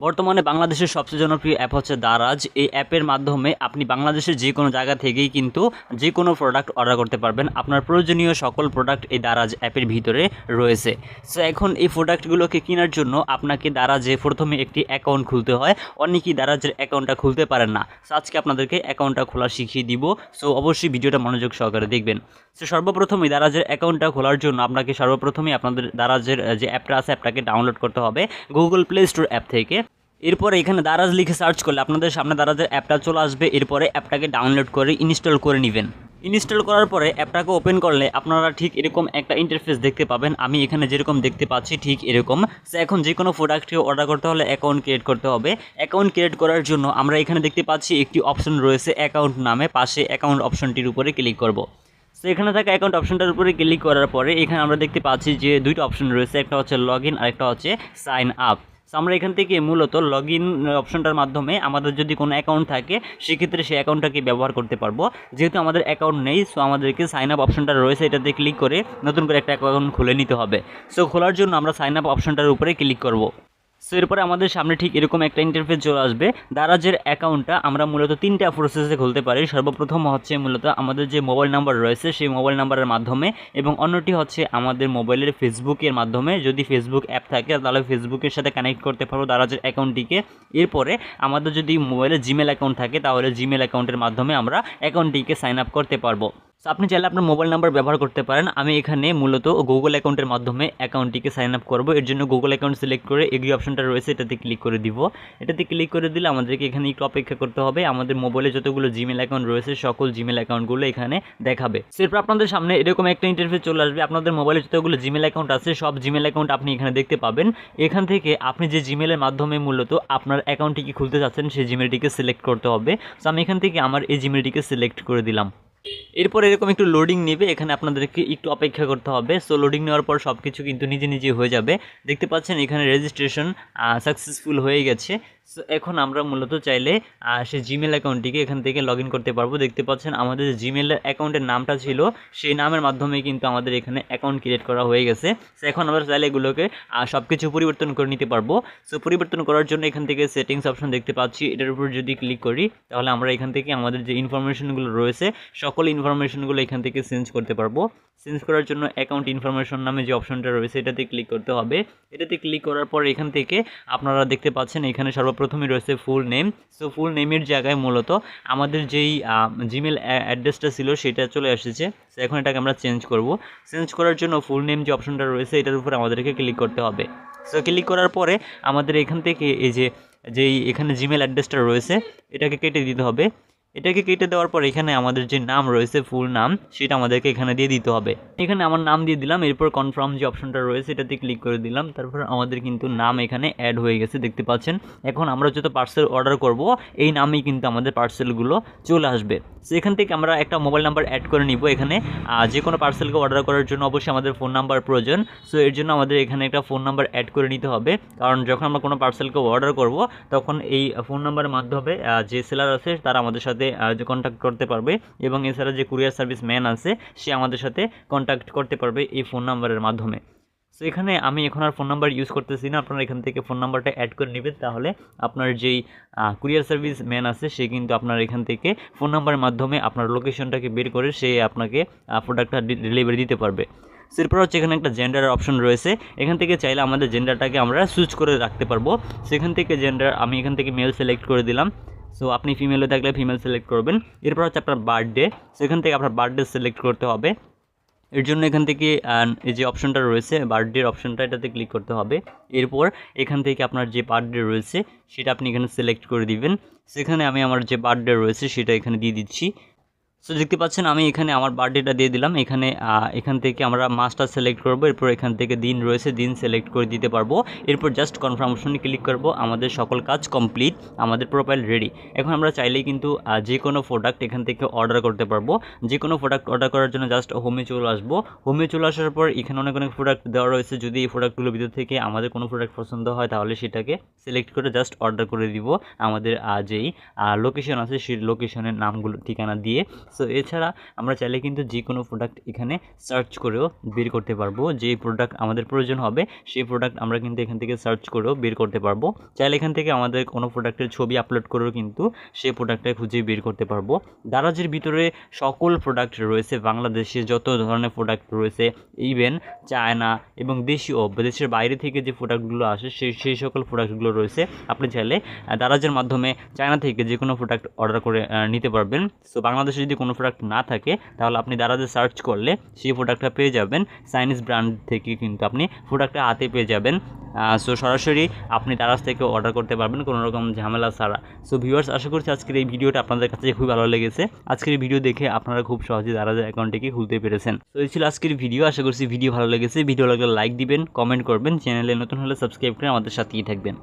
বর্তমানে বাংলাদেশের সবচেয়ে জনপ্রিয় অ্যাপ হচ্ছে দারাজ। এই অ্যাপের মাধ্যমে আপনি বাংলাদেশের যে কোনো জায়গা থেকেই কিন্তু যে কোনো প্রোডাক্ট অর্ডার করতে পারবেন। আপনার প্রয়োজনীয় সকল প্রোডাক্ট এই দারাজ অ্যাপের ভিতরে রয়েছে। সো এখন এই প্রোডাক্টগুলোকে কেনার জন্য আপনাকে দারাজে প্রথমে একটি অ্যাকাউন্ট খুলতে হয়। অনেকেই দারাজের অ্যাকাউন্টটা খুলতে পারেন না। সো আজকে আপনাদেরকে অ্যাকাউন্টটা খোলা শিখিয়ে দিব। সো অবশ্যই ভিডিওটা মনোযোগ সহকারে দেখবেন। সো সর্বপ্রথমই দারাজের অ্যাকাউন্টটা খোলার জন্য আপনাকে সর্বপ্রথমেই আপনাদের দারাজের যে অ্যাপটা আছে অ্যাপটাকে ডাউনলোড করতে হবে। গুগল প্লে স্টোর অ্যাপ থেকে। এরপরে এখানে দারাজ লিখে সার্চ করলে আপনাদের সামনে দারাজের অ্যাপটা চলে আসবে। এরপরে অ্যাপটাকে ডাউনলোড করে ইনস্টল করে নেবেন। ইনস্টল করার পরে অ্যাপটাকে ওপেন করলে আপনারা ঠিক এরকম একটা ইন্টারফেস দেখতে পাবেন। আমি এখানে যেরকম দেখতে পাচ্ছি ঠিক এরকম। সো এখন যে কোনো প্রোডাক্টকে অর্ডার করতে হলে অ্যাকাউন্ট ক্রিয়েট করতে হবে। অ্যাকাউন্ট ক্রিয়েট করার জন্য আমরা এখানে দেখতে পাচ্ছি একটি অপশন রয়েছে অ্যাকাউন্ট নামে। পাশে অ্যাকাউন্ট অপশনটির উপরে ক্লিক করব। সো এখানে থাকা অ্যাকাউন্ট অপশনটার উপরে ক্লিক করার পরে এখানে আমরা দেখতে পাচ্ছি যে দুইটা অপশন রয়েছে। একটা হচ্ছে লগ ইন আর একটা হচ্ছে সাইন আপ আমরা এখান থেকে মূলত লগ ইন অপশনটার মাধ্যমে আমাদের যদি কোনো অ্যাকাউন্ট থাকে, সেক্ষেত্রে সেই অ্যাকাউন্টটাকে ব্যবহার করতে পারব। যেহেতু আমাদের অ্যাকাউন্ট নেই সো আমাদেরকে সাইন আপ অপশনটা রয়েছে, এটাতে ক্লিক করে নতুন করে একটা অ্যাকাউন্ট খুলে নিতে হবে। সো খোলার জন্য আমরা সাইন আপ অপশনটার উপরে ক্লিক করব। সো এরপরে আমাদের সামনে ঠিক এরকম একটা ইন্টারফেস চলে আসবে। দারাজের অ্যাকাউন্টটা আমরা মূলত তিনটা প্রসেসে খুলতে পারি। সর্বপ্রথম হচ্ছে মূলত আমাদের যে মোবাইল নাম্বার রয়েছে, সেই মোবাইল নাম্বারের মাধ্যমে এবং অন্যটি হচ্ছে আমাদের মোবাইলের ফেসবুকের মাধ্যমে। যদি ফেসবুক অ্যাপ থাকে, তাহলে ফেসবুকের সাথে কানেক্ট করতে পারব দারাজের অ্যাকাউন্টটিকে এরপরে আমাদের যদি মোবাইলে জিমেল অ্যাকাউন্ট থাকে, তাহলে জিমেল অ্যাকাউন্টের মাধ্যমে আমরা অ্যাকাউন্টটিকে সাইন আপ করতে পারব। So, আপনি চাইলে আপনার মোবাইল নাম্বার ব্যবহার করতে পারেন। আমি এখানে মূলত গুগল অ্যাকাউন্টের মাধ্যমে অ্যাকাউন্টটিকে সাইন আপ করব। এর জন্য গুগল অ্যাকাউন্ট সিলেক্ট করে এগ্রি অপশনটা রয়েছে এটাতে ক্লিক করে দিব। এটাতে ক্লিক করে দিলে আমাদেরকে এখানে একটু অপেক্ষা করতে হবে। আমাদের মোবাইলে যতগুলো জিমেল অ্যাকাউন্ট রয়েছে সকল জিমেল অ্যাকাউন্টগুলো এখানে দেখাবে। So, এরপর আপনাদের সামনে এরকম একটা ইন্টারফেস চলে আসবে। আপনাদের মোবাইলে যতগুলো জিমেল অ্যাকাউন্ট আছে সব জিমেল অ্যাকাউন্ট আপনি এখানে দেখতে পাবেন। এখান থেকে আপনি যে জিমেলের মাধ্যমে মূলত আপনার অ্যাকাউন্টটিকে খুলতে চাচ্ছেন সেই জিমেলটিকে সিলেক্ট করতে হবে। সো আমি এখান থেকে আমার এই জিমেলটিকে সিলেক্ট করে দিলাম। এরপর এরকম একটু লোডিং নেবে, এখানে আপনাদেরকে একটু অপেক্ষা করতে হবে। সো লোডিং নেওয়ার পর সব কিছু কিন্তু নিজে নিজে হয়ে যাবে। দেখতে পাচ্ছেন এখানে রেজিস্ট্রেশন সাকসেসফুল হয়ে গেছে। এখন আমরা মূলত চাইলে সেই জিমেল অ্যাকাউন্টটিকে এখান থেকে লগ করতে পারব। দেখতে পাচ্ছেন আমাদের জিমেল অ্যাকাউন্টের নামটা ছিল, সেই নামের মাধ্যমে কিন্তু আমাদের এখানে অ্যাকাউন্ট ক্রিয়েট করা হয়ে গেছে। সো এখন আমরা চাইলে এগুলোকে সব কিছু পরিবর্তন করে নিতে পারব। সো পরিবর্তন করার জন্য এখান থেকে সেটিংস অপশন দেখতে পাচ্ছি। এটার উপর যদি ক্লিক করি, তাহলে আমরা এখান থেকে আমাদের যে ইনফরমেশনগুলো রয়েছে, সকল ইনফরমেশনগুলো এখান থেকে চেঞ্জ করতে পারব। চেঞ্জ করার জন্য অ্যাকাউন্ট ইনফরমেশন নামে যে অপশনটা রয়েছে, এটাতে ক্লিক করতে হবে। এটাতে ক্লিক করার পর এখান থেকে আপনারা দেখতে পাচ্ছেন, এখানে সর্বপ্রথমই রয়েছে ফুল নেম সো ফুল নেমের জায়গায় মূলত আমাদের যেই জিমেল অ্যাড্রেসটা ছিল সেটা চলে এসেছে। সো এখন এটাকে আমরা চেঞ্জ করব। চেঞ্জ করার জন্য ফুল নেম যে অপশনটা রয়েছে, এটার উপরে আমাদেরকে ক্লিক করতে হবে। সো ক্লিক করার পরে আমাদের এখান থেকে এই যে, যেই এখানে জিমেল অ্যাড্রেসটা রয়েছে, এটাকে কেটে দিতে হবে। এটাকে কেটে দেওয়ার পর এখানে আমাদের যে নাম রয়েছে ফুল নাম, সেটা আমাদেরকে এখানে দিয়ে দিতে হবে। এখানে আমার নাম দিয়ে দিলাম, এরপর কনফার্ম যে অপশনটা রয়েছে, এটাতে ক্লিক করে দিলাম। তারপর আমাদের কিন্তু নাম এখানে অ্যাড হয়ে গেছে, দেখতে পাচ্ছেন। এখন আমরা যত পার্সেল অর্ডার করব, এই নামেই কিন্তু আমাদের পার্সেলগুলো চলে আসবে। সো এখান থেকে আমরা একটা মোবাইল নাম্বার অ্যাড করে নিব এখানে। যে কোনো পার্সেলকে অর্ডার করার জন্য অবশ্যই আমাদের ফোন নাম্বার প্রয়োজন। সো এর জন্য আমাদের এখানে একটা ফোন নাম্বার অ্যাড করে নিতে হবে। কারণ যখন আমরা কোনো পার্সেলকে অর্ডার করব, তখন এই ফোন নাম্বারের মাধ্যমে যে সেলার আছে, তারা আমাদের সাথে যে কন্ট্যাক্ট করতে পারবে এবং এছাড়া যে কুরিয়ার সার্ভিস ম্যান আছে, সে আমাদের সাথে কন্ট্যাক্ট করতে পারবে এই ফোন নাম্বারের মাধ্যমে। সো এখানে আমি এখন আর ফোন নাম্বার ইউজ করতেছি না। আপনারা এখান থেকে ফোন নাম্বারটা অ্যাড করে নেবেন। তাহলে আপনার যেই কুরিয়ার সার্ভিস ম্যান আছে, সে কিন্তু আপনার এখান থেকে ফোন নাম্বারের মাধ্যমে আপনার লোকেশনটাকে বের করে সে আপনাকে প্রোডাক্টটা ডেলিভারি দিতে পারবে। এরপর হচ্ছে এখানে একটা জেন্ডারের অপশন রয়েছে। এখান থেকে চাইলে আমাদের জেন্ডারটাকে আমরা সুইচ করে রাখতে পারব। সেখান থেকে জেন্ডার আমি এখান থেকে মেল সিলেক্ট করে দিলাম। সো আপনি ফিমেলে থাকলে ফিমেল সিলেক্ট করবেন। এরপর হচ্ছে আপনার বার্থডে সেখান থেকে আপনার বার্থডে সিলেক্ট করতে হবে। এর জন্য এখান থেকে এই যে অপশনটা রয়েছে বার্থডের অপশনটা এটাতে ক্লিক করতে হবে। এরপর এখান থেকে আপনার যে বার্থডে রয়েছে, সেটা আপনি এখানে সিলেক্ট করে দিবেন। সেখানে আমি আমার যে বার্থডে রয়েছে, সেটা এখানে দিয়ে দিচ্ছি। সো দেখতে পাচ্ছেন, আমি এখানে আমার বার্থডেটা দিয়ে দিলাম। এখানে এখান থেকে আমরা মাসটা সিলেক্ট করব। এরপর এখান থেকে দিন রয়েছে, দিন সিলেক্ট করে দিতে পারব। এরপর জাস্ট কনফার্ম অপশনে ক্লিক করব, আমাদের সকল কাজ কমপ্লিট আমাদের প্রোফাইল রেডি এখন আমরা চাইলেই কিন্তু যে কোনো প্রোডাক্ট এখান থেকে অর্ডার করতে পারব। যে কোনো প্রোডাক্ট অর্ডার করার জন্য জাস্ট হোমে চলে আসব। হোমে চলে আসার পর এখানে অনেক অনেক প্রোডাক্ট দেওয়া রয়েছে। যদি এই প্রোডাক্টগুলোর ভিতর থেকে আমাদের কোনো প্রোডাক্ট পছন্দ হয়, তাহলে সেটাকে সিলেক্ট করে জাস্ট অর্ডার করে দিব। আমাদের যেই লোকেশন আছে, সেই লোকেশনের নামগুলো, ঠিকানা দিয়ে। সো এছাড়া আমরা চাইলে কিন্তু যে কোনো প্রোডাক্ট এখানে সার্চ করেও বের করতে পারব। যে প্রোডাক্ট আমাদের প্রয়োজন হবে, সেই প্রোডাক্ট আমরা কিন্তু এখান থেকে সার্চ করেও বের করতে পারব। চাইলে এখান থেকে আমাদের কোনো প্রোডাক্টের ছবি আপলোড করেও কিন্তু সেই প্রোডাক্টটা খুঁজে বের করতে পারব। দারাজের ভিতরে সকল প্রোডাক্ট রয়েছে, বাংলাদেশে যত ধরনের প্রোডাক্ট রয়েছে ইভেন চায়না এবং দেশীয় দেশের বাইরে থেকে যে প্রোডাক্টগুলো আসে, সেই সেই সকল প্রোডাক্টগুলো রয়েছে। আপনি চাইলে দারাজের মাধ্যমে চায়না থেকে যে কোনো প্রোডাক্ট অর্ডার করে নিতে পারবেন। সো বাংলাদেশে যদি কোনো প্রোডাক্ট না থাকে, তাহলে আপনি দারাজে সার্চ করলে সেই প্রোডাক্টটা পেয়ে যাবেন। চাইনিজ ব্র্যান্ড থেকে কিন্তু আপনি প্রোডাক্টটা হাতে পেয়ে যাবেন। সো সরাসরি আপনি দারাজ থেকে অর্ডার করতে পারবেন কোনো রকম ঝামেলা ছাড়া। সো ভিউয়ার্স আশা করছি আজকের এই ভিডিওটা আপনাদের কাছে খুবই ভালো লেগেছে। আজকের ভিডিও দেখে আপনারা খুব সহজে দারাজের অ্যাকাউন্টটিকে খুলতে পেরেছেন। তো এই ছিল আজকের ভিডিও আশা করছি ভিডিও ভালো লেগেছে। ভিডিও লাগলে লাইক দিবেন কমেন্ট করবেন। চ্যানেলে নতুন হলে সাবস্ক্রাইব করে আমাদের সাথেই থাকবেন।